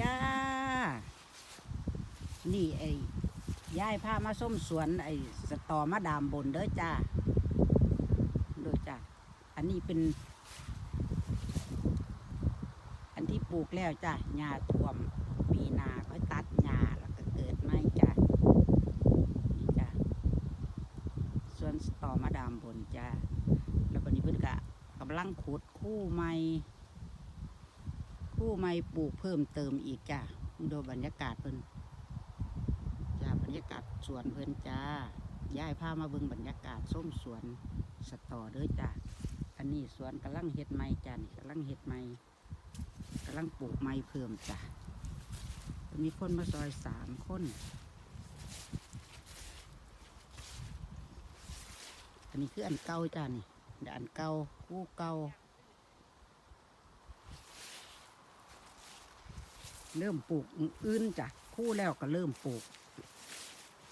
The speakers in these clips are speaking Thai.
จ้า นี่ไอ้ยายพามาส้มสวน ไอ้สตอมะดามบนเด้อจ้าเด้อจ้าอันนี้เป็น อันที่ปลูกแล้วจ้าหญ้าท่วมมีนาก็ตัดหญ้าแล้วก็เกิดไม้จ้านี่จ้าสวนสตอมะดามบนจ้าแล้ววันนี้เพิ่นกะกำลังขุดคู่ไม้ คู่ไม้ปลูกเพิ่มเติมอีกจ้าดูบรรยากาศเพิ่นจ้าบรรยากาศสวนเพิ่นจ้าย้ายพามาเบิ่งบรรยากาศส้มสวนสตอเด้อจ้าอันนี้สวนกำลังเฮ็ดไม้จ้านี่กำลังเฮ็ดไม้กำลังปลูกไม้เพิ่มจ้ามีคนมาซอยสามคนอันนี้คืออันเก่าจ้านี่เดี๋ยวอันเก่าคู่เก่า เริ่มปลูกอื่นจ้ะคู่แล้วก็เริ่มปลูก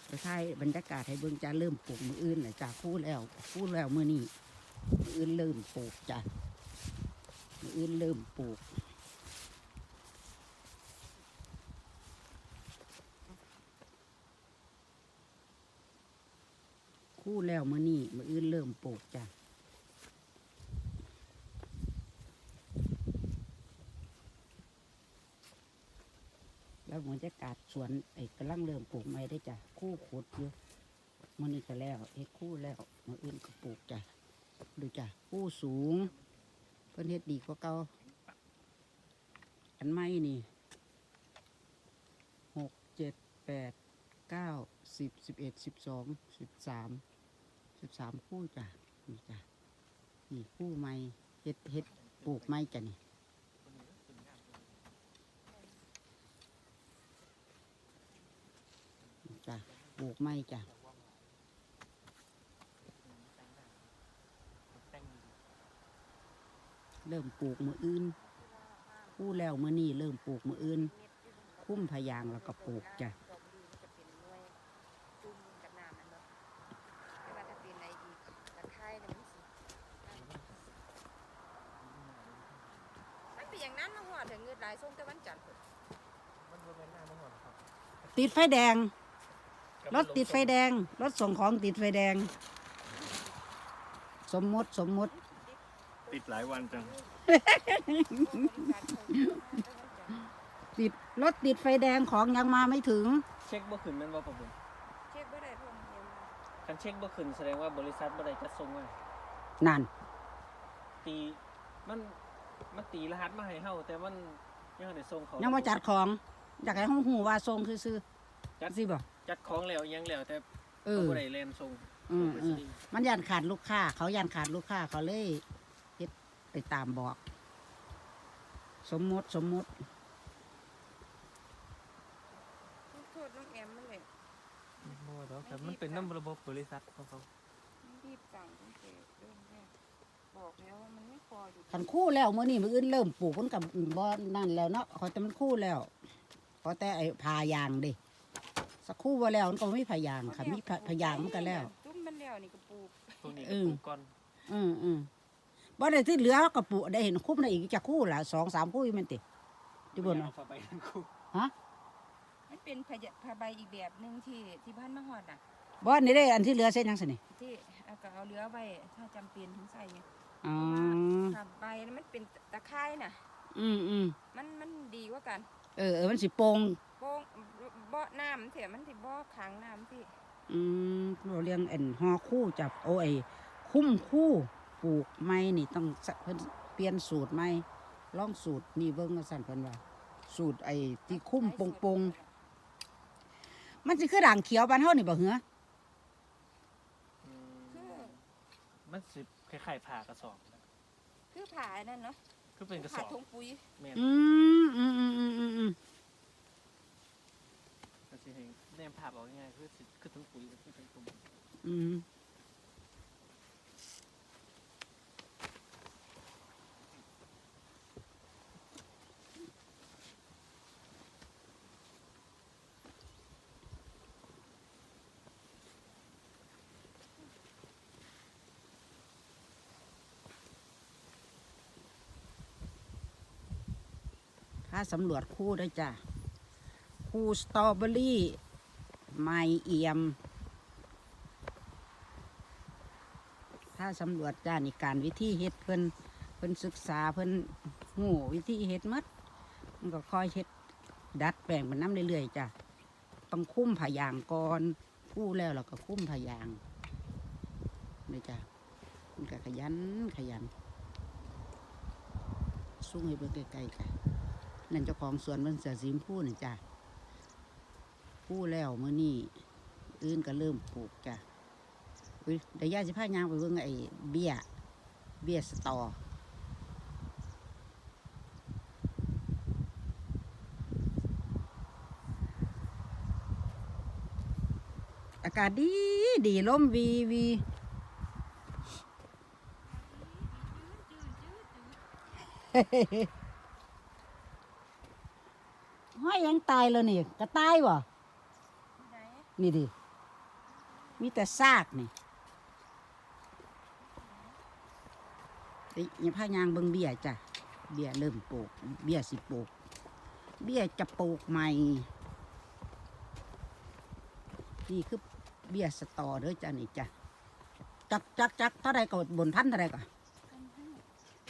ไปถ่ายบรรยากาศให้เบิ่งจ้าเริ่มปลูกมืออื่นจ้าคู่แล้วคู่แล้วเมื่อนี้มืออื่นเริ่มปลูกจ้ะมืออื่นเริ่มปลูกคู่แล้วเมื่อนี้มืออื่นเริ่มปลูกจ้ะ แล้ว บรรยากาศสวนไอ้กำลังเริ่มปลูกไม้ได้จ้ะคู่ขุดอยู่มันนี่ก็แล้วเฮ็คู่แล้วมืออื่นก็ปลูกจ้ะดูจ้ะคู่สูงเพิ่นเฮ็ดดีกว่าเก่าอันไม้นี่หกเจ็ดแปดเก้าสิบสิบเอ็ดสิบสองสิบสามสิบสามคู่จ้ะนี่จ้ะนี่คู่ไม้เฮ็ดเฮ็ดปลูกไม้จ้ะนี่ จ้ะปลูกไม้จ้ะเริ่มปลูกมืออื่นคู่แล้วมือนี่เริ่มปลูกมืออื่น คุ้มพะยางแล้วก็ปลูกจ้ะดอกดีจะเป็นหน่วยจุ่มกับน้ำมันเนาะแต่ว่าถ้าเป็นอะไรอีกตะไคร้เนี่ยมันสิมันเป็นอย่างนั้นมาหอดถึงเงือดหลายส้มแต่วันจันทร์พุ่นติดไฟแดง รถติดไฟแดง รถส่งของติดไฟแดง สมมติสมมติ ติดหลายวันจัง ติดรถติดไฟแดงของยังมาไม่ถึง เช็คบ่ขึ้นแม่นบ่ครับผมเช็คบ่ได้เพิ่มเงินมาคันเช็คบ่ขึ้นแสดงว่าบริษัทบ่ได้จัดส่งมานั่น ตีมันมันตีรหัสมาให้เฮาแต่มันยังบ่ได้ส่งเขายัยังว่าจัดของ อยากให้ห้องหูว่าทรงซื้อ จัดๆสิบอกจัดของแล้วยังแล้วแต่เอเขาอบ่ได้แล่นส่งอืมไปอืสมลิงมันยันขาดลูกค้า เขายันขาดลูกค้า เขาเลยเฮ็ดไปตามบอก สมมติสมมติโทษน้องแอมมันเลยบ่ดอกครับมันเป็นนํระบบบริษัทของเขารีบสั่งตั้งแต่เริ่มแรกบอกแล้วว่ามันไม่พออยู่ขันคู่แล้วเมื่อนี้มืออื่นเริ่มปลูกมันกับบ่นั่นแล้วเนาะขอแต่มันคู่แล้วขอแต่ไอ้พายางดิ สักคู่ว่าแล้วมันก็ไม่พายางค่ะ มีพาพายางมันก็แล้วจุ่มมันแล้วนี่ก็ปลูกพวกนี้เอก็อปลูกก่อนอืมอืมบ่ได้ที่เหลือก็ปลูกได้เห็นคุ้มได้อีกจะคู่ละสองสามคู่อยู่แมันติที่บนเอาเนาะเข้าไปทั้งคู่มันเป็นพะยะผ้าใบอีกแบบหนึ่งที่ที่บ้านมะฮอดน่ะ บ่นี่ได้อันที่เหลือเส้นยังสินี่ที่เอาก็เอาเรือไว้ถ้าจำเป็นถึงใส่ไงอ๋อผ้าใบนั้นมันเป็นตะไคร้น่ะ อืมอืมมันมันดีกว่ากันเออเออมันสิโป่งโป้ง บ่อน้ำเถอะมันสิบ่อขังน้ำที่อืมเราเรียงเอ็นฮอคู่จับโอ้ยคุ้มคู่ปลูกไม้นี่ต้องสะเพิ่นเปลี่ยนสูตรใหม่ลองสูตรนี่เบิ่งว่าสั่นเพิ่นว่า สูตรไอ้ที่คุ้มปงปงๆมันสิคือด่างเขียวบ้านเฮานี่บ่เหรออืมคือมันสิคล้ายๆผ่ากระสอบนะคือผ่าอันนั่นเนาะคือเป็นกระสผ่าอบทงปุ๋ยแม่นอืมอืมอืมอืมอืมอืมก็สิ ให้แนมภาพเอาง่ายๆคือสิคือทั้งปุ๋ยคือทั้งปุ๋ยอืมพาสำรวจคู่ด้วยจ้ะ คู่สตรอเบอรี่ไมเอียม ถ้าสำรวจจ้านี่การวิธีเฮ็ดเพิ่นเพิ่นศึกษาเพิ่นหูวิธีเฮ็ดมัดมันก็คอยเฮ็ดดัดแปลงมันน้ำเรื่อยๆจ้ะต้องคุ้มผายางก่อนคู่แล้วเราก็คุ้มผายางนี่จ้ะมันก็ขยันขยันสู้ให้เบิ่งไกลๆกันนั่นเจ้าของสวนมันเสือสีมพูนี่จ้ะ พูแล้วเมื่อนี่อื่นก็เริ่มปลูกจ้ะเดี๋ยวย่าสิพายางไปเบิ่งไอ้เบี้ย เบี้ยสตออากาศดีดีลมวีวีห้อยยังตายแล้วนี่กระตายวะ นี่ดิมีแต่ซากนี่เอ้ยอย่พายางเบิงเบี้ยจ้ะ เบี้ยเริ่มปลูก เบี้ยสิปลูก เบี้ยจะปลูกใหม่ นี่คือเบี้ยสตอเด้อจ้ะนี่จ้ะ จักจักจักเท่าไรก็บนพันเท่าไรก็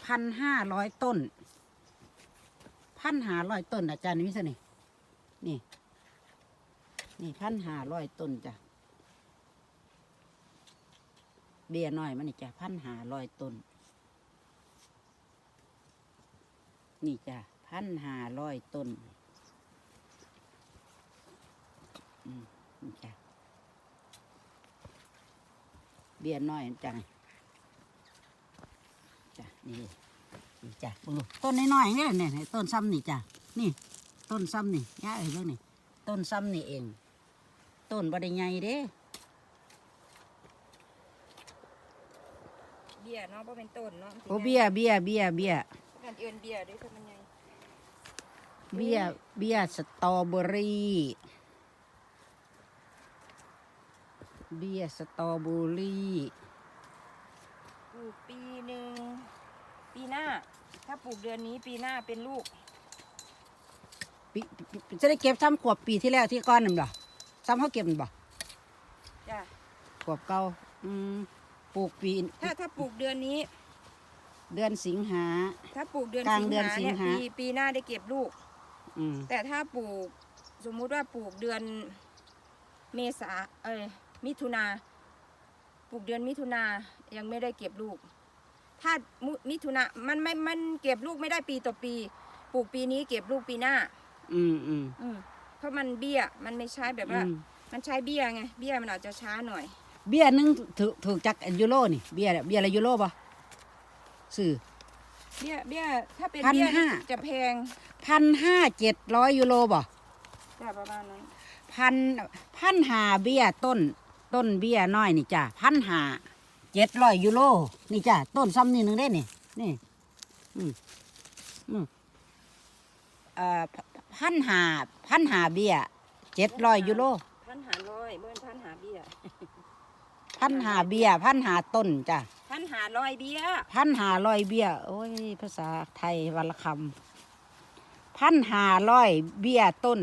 พันห้าร้อยต้น พันหาร้อยต้นอาจารย์นี่มิสนี่นี่ นี่พันหาร้อยต้นจ้ะ เบี้ยน้อยมันนี่จ้ะพันหาร้อยต้น นี่จ้ะพันหาร้อยต้นนี่จ้ะเบี้ยน้อยจ้ะจ้ะนี่นี่จ้ะต้นน้อยๆนี่แหละเนี่ยต้นซ้ำนี่จ้ะนี่ ต้นซ้ำนี่ย่าเอ้ยเบิ่องนี่ต้นซ้ำนี่เอง ต้นบ่ได้ใหญ่เด้เบี้ยเนาะบ่เป็นต้นเนาะโอ้เบี้ยเบี้ยเบี้ยเบี้ยกันเอื่นเบี้ยเด้วยคือมันใหญ่เบี้ยเบี้ยสตรอเบอรี่เบี้ยสตรอเบอรี่ปลูกปีหนึ่งปีหน้า ถ้าปลูกเดือนนี้ปีหน้าเป็นลูกปีปีจะได้เก็บซ้ำขวบปีที่แล้วที่ก้อนนั่นบ่ ซ้ำเขาเก็บนั่นบ่จ้ะขวบเก่าอืมปลูกปีถ้าถ้าปลูกเดือนนี้ เดือนสิงหา ถ้าปลูกเดือนกลางสิงเดือนหาสิงเนี่ยหา ปีปีหน้าได้เก็บลูก อืมแต่ถ้าปลูกสมมุติว่าปลูกเดือนเมษาเอ้ยมิถุนาปลูกเดือนมิถุนายังไม่ได้เก็บลูก ถ้ามุมิถุนามันไม่มันเก็บลูกไม่ได้ปีต่อปี ปลูกปีนี้เก็บลูกปีหน้า อืมอืมอืม เพราะมันเบี้ยมันไม่ใช่แบบว่า อืม มันใช้เบี้ยไงเบี้ยมันอาจจะช้าหน่อย เบี้ยหนึงถูกถูกจักยูโรนี่เบี้ยเบี้ยอะไรยูโรบ่ซื้อเบี้ยเบี้ยถ้าเป็นพันเบี้ยห้าจะแพงพันห้าเจ็ดร้อยยูโรบ่จ้ะประมาณนั้นพันพันหาเบี้ยต้น ต้นเบี้ยน้อยนี่จ้ะพันหาเจ็ดร้อยยูโรนี่จ้ะต้นซ้ำนี่หนึ่งได้นี่นี่อืมอืมเอ่อ พันหาพันหาเบี้ยเจ็ดร้อยยูโรพันหาร้อยเมื่อพันหาเบี้ยพันหาเบี้ยพันหาต้นจ้ะพันหาร้อยเบี้ยพันหาร้อยเบี้ยโอ้ย ภาษาไทยวันละคำพันหาร้อยเบี้ยต้น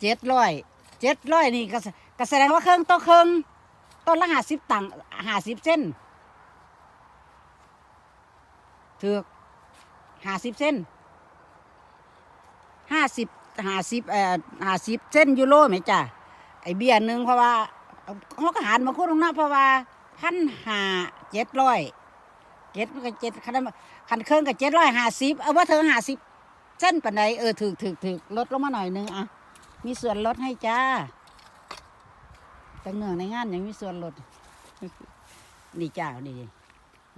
เจ็ดร้อยเจ็ดร้อยนี่ก็แสก็แสดงว่าเครื่องต่อเครื่องต้นละห้าสิบตังห้าสิบเส้นถือก ห้าสิบเส้นห้าสิบห้าสิบเอ่อห้าสิบเส้นยูโรไหมจ้ะไอเบี้ยหนึ่งเพราะว่าเขาก็หารมาคู่ตรงนั้นเพราะว่าพันห้าเจ็ดร้อยเจ็ดมันก็เจ็ดคันคันเครื่องก็เจ็ดร้อยห้าสิบเอาว่าเธอห้าสิบเส้นปันใดเออถือถือถือลดลงมาหน่อยนึงอะมีส่วนลดให้จ้าแต่เนื่องในงานยังมีส่วนลดนี่จ้านี่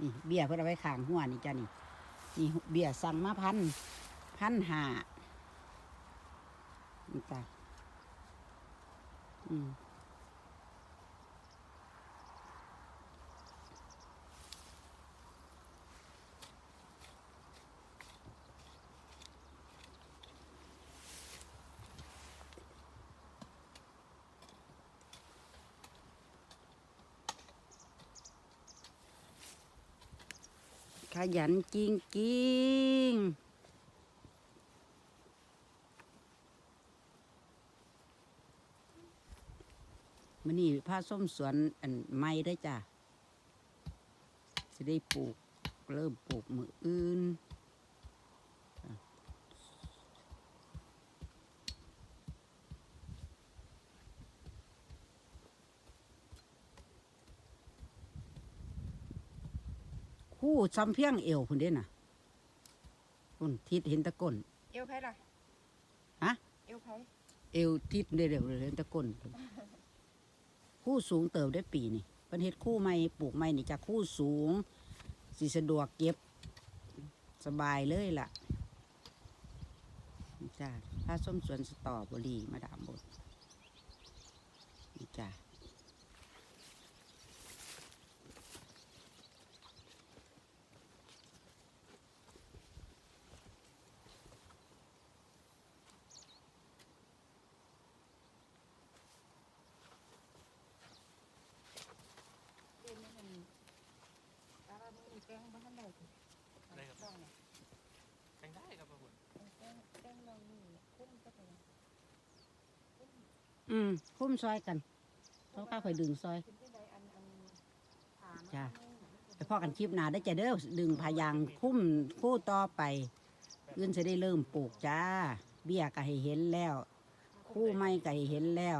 นี่เบี้ยเพื่อเอาไว้ขางหัวนี่จ้านี่ นี่เบียสั่งมาพันพันหานี่จ้ะอืม ขยันจริงจริงมันนี่ผ้าส้มสวนอันไม้ได้จ้ะจะได้ปลูก เริ่มปลูกมืออื่น คู่ซ้ำเพียงเอวพุ่นเด้น่ะพุ่นทิศเห็นตะก้นเอวไผล่ะฮะเอวไผเอวทิศเร็วๆเลยเห็นตะก้นคู่สูงเติบได้ปีนี่เพิ่นเฮ็ดคู่ใหม่ปลูกใหม่นี่จากคู่สูงสิสะดวกเก็บ สบายเลยล่ะนี่จ้าถ้าส้มสวนสตรอเบอรี่มาดามบดนี่จ้า เด่นมันตารามี แป้งบ้านใดได้ครับ ต้องเนี่ยแต่งได้ครับพ่อคุณแป้งแป้งเรานี่คุ้มก็ไปอืมคุ้มซอยกันเขาข้าคอยดึงซอย เป็นที่ใดอันอันถามจ้ะไปพ่อกันคลิปหนาได้อจะเด้อดึงพายางคุ้มคู่ต่อไปอื่นจะได้เริ่มปลูกจ้า เบี้ยก็ให้เห็นแล้ว คู่ไม้ก็ให้เห็นแล้ว